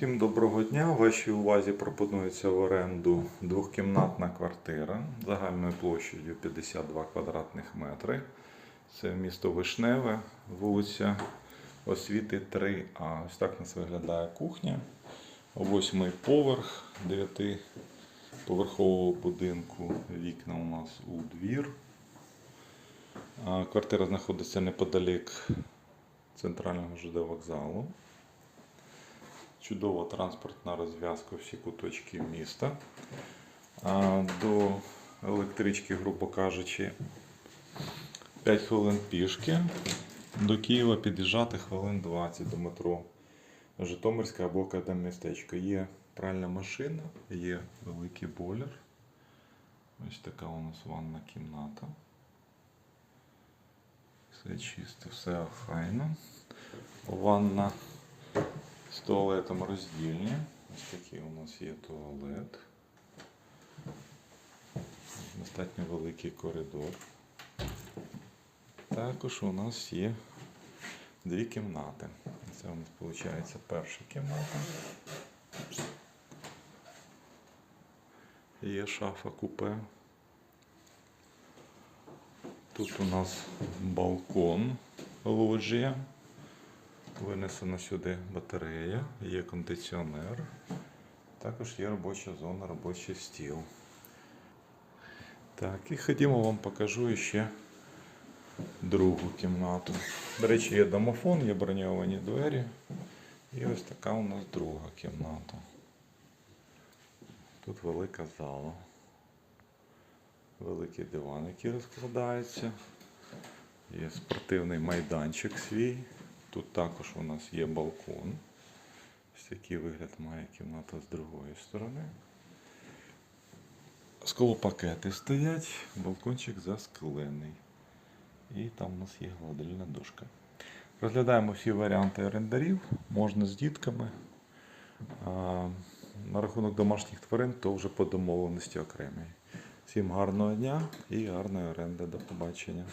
Всім доброго дня. Вашій увазі пропонується в оренду двохкімнатна квартира загальною площею 52 квадратних метри. Це місто Вишневе, вулиця Освіти 3А. Ось так у нас виглядає кухня. Восьмий поверх дев'ятиповерхового будинку. Вікна у нас у двір. Квартира знаходиться неподалік центрального ЖД вокзалу. Чудова транспортна розв'язка всі куточки міста. До електрички, грубо кажучи, 5 хвилин пішки. До Києва під'їжджати хвилин 20 до метро Житомирське або Академмістечко. Є пральна машина, є великий бойлер. Ось така у нас ванна кімната. Все чисто, все охайно. Ванна з туалетом роздільні. Ось такий у нас є туалет. Достатньо великий коридор. Також у нас є дві кімнати. Це у нас виходить перша кімната. Є шафа купе. Тут у нас балкон лоджія. Винесена сюди батарея, є кондиціонер. Також є робоча зона, робочий стіл. Так, і ходімо вам покажу ще другу кімнату. До речі, є домофон, є броньовані двері. І ось така у нас друга кімната. Тут велика зала. Великий диван, який розкладається. Є спортивний майданчик свій. Тут також у нас є балкон. Ось такий вигляд має кімната з другої сторони. Склопакети стоять, балкончик засклений. І там у нас є гладильна дошка. Розглядаємо всі варіанти орендарів, можна з дітками. На рахунок домашніх тварин, то вже по домовленості окремій. Всім гарного дня і гарної оренди. До побачення.